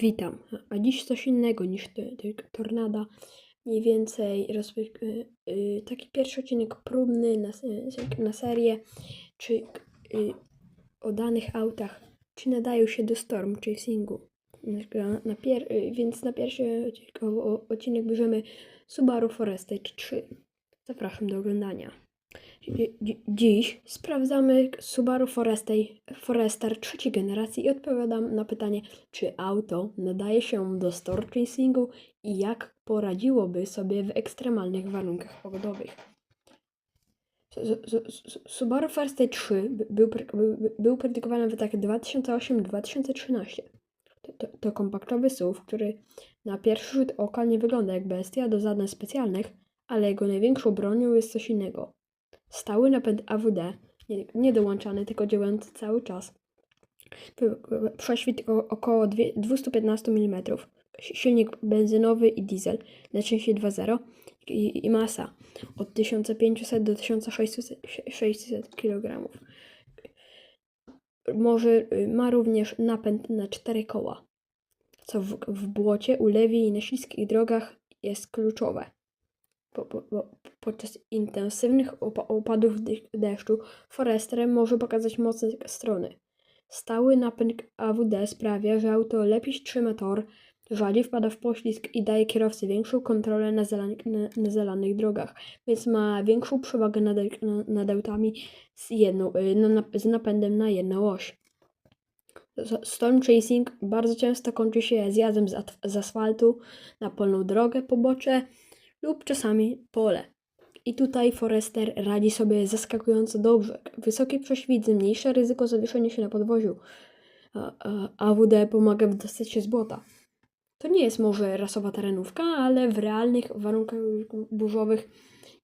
Witam. A dziś coś innego niż tornada. Mniej więcej y, y, taki pierwszy odcinek próbny na, se- na serię, czy y, o danych autach, czy nadają się do storm chasingu. Na, na pier- y, więc na pierwszy odcinek, o, o, odcinek bierzemy Subaru Forester 3. Zapraszam do oglądania. Dzi- dzi- Dziś sprawdzamy Subaru Forester, trzeciej generacji i odpowiadam na pytanie, czy auto nadaje się do store chasingu i jak poradziłoby sobie w ekstremalnych warunkach pogodowych. Su- su- su- Subaru Forester 3 by- był, był predykowany w latach 2008-2013. To, to, to kompaktowy SUV, który na pierwszy rzut oka nie wygląda jak bestia do zadań specjalnych, ale jego największą bronią jest coś innego. Stały napęd AWD, nie, nie dołączany, tylko działający cały czas. Prześwit około dwie- 215 mm. Silnik benzynowy i diesel, najczęściej 2.0 i, i masa od 1500 do 1600 600 kg. Może y, ma również napęd na cztery koła, co w, w błocie, ulewie i na śliskich drogach jest kluczowe. Po, po, po, podczas intensywnych opa- opadów deszczu Forester może pokazać mocne strony. Stały napęd AWD sprawia, że auto lepiej trzyma tor, rzadziej wpada w poślizg i daje kierowcy większą kontrolę na, zalanych, na, na zalanych drogach, więc ma większą przewagę nad, na- nad autami z, jedną, y, na, z napędem na jedną oś. Storm chasing bardzo często kończy się zjazdem z, z asfaltu na polną drogę, pobocze lub czasami pole. I tutaj Forester radzi sobie zaskakująco dobrze. Wysokie prześwity, mniejsze ryzyko zawieszenia się na podwoziu. AWD pomaga wydostać się z błota. To nie jest może rasowa terenówka, ale w realnych warunkach burzowych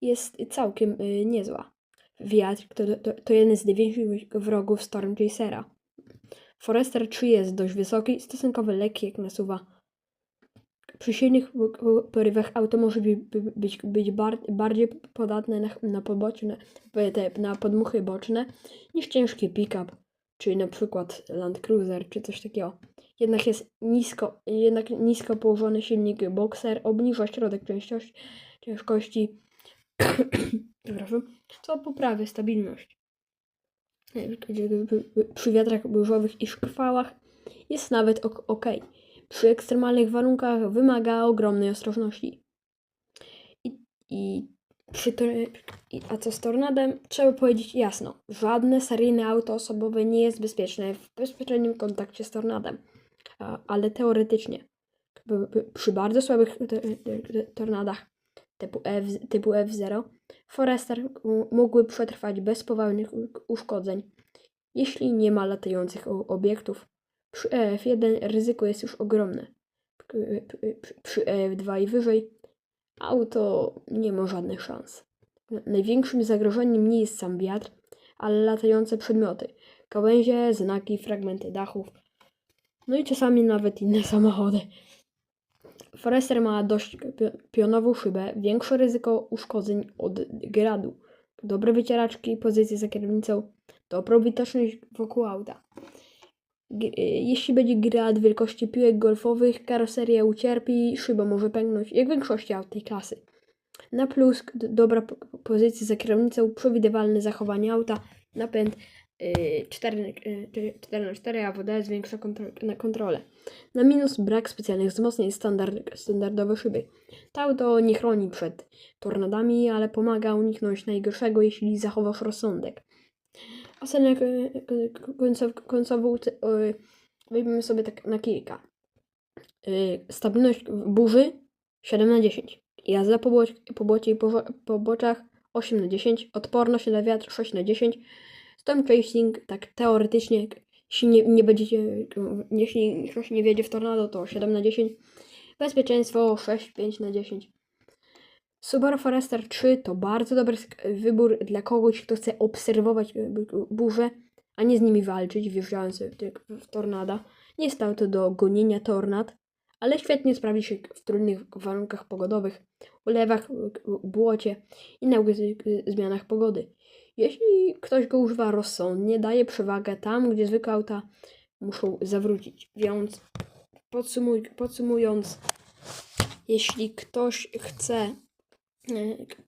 jest całkiem y, niezła. Wiatr to, to, to jeden z największych wrogów Storm Chasera. Forester 3 jest dość wysoki, stosunkowo lekki jak nasuwa przy silnych porywach auto może by, by, być, być bar, bardziej podatne na, na poboczne, na podmuchy boczne niż ciężki pick-up, czy na przykład Land Cruiser, czy coś takiego. Jednak jest nisko, jednak nisko położony silnik Boxer obniża środek ciężkości, co poprawia stabilność. Przy wiatrach burzowych i szkwałach jest nawet ok. Przy ekstremalnych warunkach wymaga ogromnej ostrożności. I, i przy i, a co z tornadem? Trzeba powiedzieć jasno, żadne seryjne auto osobowe nie jest bezpieczne w bezpośrednim kontakcie z tornadem, ale teoretycznie. Przy bardzo słabych tornadach typu, F, typu F0 Forester mógłby przetrwać bez poważnych uszkodzeń, jeśli nie ma latających obiektów. Przy EF1 ryzyko jest już ogromne. Przy EF2 i wyżej auto nie ma żadnych szans. Największym zagrożeniem nie jest sam wiatr, ale latające przedmioty. Gałęzie, znaki, fragmenty dachów. No i czasami nawet inne samochody. Forester ma dość pio- pionową szybę, większe ryzyko uszkodzeń od gradu. Dobre wycieraczki, pozycje za kierownicą, dobrą widoczność wokół auta. Y, jeśli będzie grad wielkości piłek golfowych, karoseria ucierpi, szyba może pęknąć, jak w większości aut tej klasy. Na plus dobra po- pozycja za kierownicą, przewidywalne zachowanie auta, napęd y, 4, y, 4 na 4 AWD zwiększa kontro- na kontrolę. Na minus brak specjalnych wzmocnień standard, standardowe szyby. To auto nie chroni przed tornadami, ale pomaga uniknąć najgorszego, jeśli zachowasz rozsądek. Końcow, końcową c- y, weźmiemy sobie tak na kilka. Y, Stabilność burzy 7 na 10. Jazda po, błoć, po błocie i po, po boczach 8 na 10. Odporność na wiatr 6 na 10. Storm chasing, tak teoretycznie, jeśli nie, nie będziecie, jeśli ktoś nie wiedzie w tornado, to 7 na 10. Bezpieczeństwo 6, 5 na 10. Subaru Forester 3 to bardzo dobry wybór dla kogoś, kto chce obserwować e, burze, a nie z nimi walczyć, wjeżdżając w, tych- w tornada. Nie jest to do gonienia tornad, ale świetnie sprawdzi się w trudnych warunkach pogodowych, ulewach, błocie i nagłych e, zmianach pogody. Jeśli ktoś go używa rozsądnie, daje przewagę tam, gdzie zwykłe auta muszą zawrócić. Więc podsumuj, podsumując, jeśli ktoś chce e,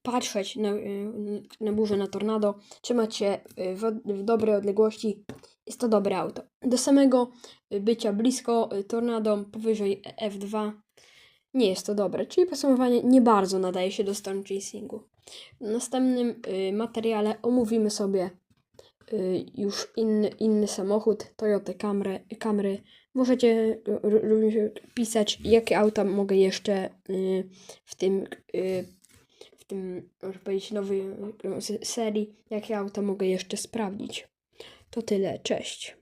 patrzeć na, e, na burzę, na tornado, trzymać się e, w, w dobrej odległości, jest to dobre auto. Do samego bycia blisko tornado powyżej F2 nie jest to dobre, czyli podsumowanie nie bardzo nadaje się do storm chasingu. W następnym y, materiale omówimy sobie y, już inny, inny samochód, Toyota Camry. Camry. Możecie y, również pisać, jakie auta mogę jeszcze y, w tym, y, tym, można powiedzieć, nowej se- serii, jakie auta mogę jeszcze sprawdzić. To tyle, cześć.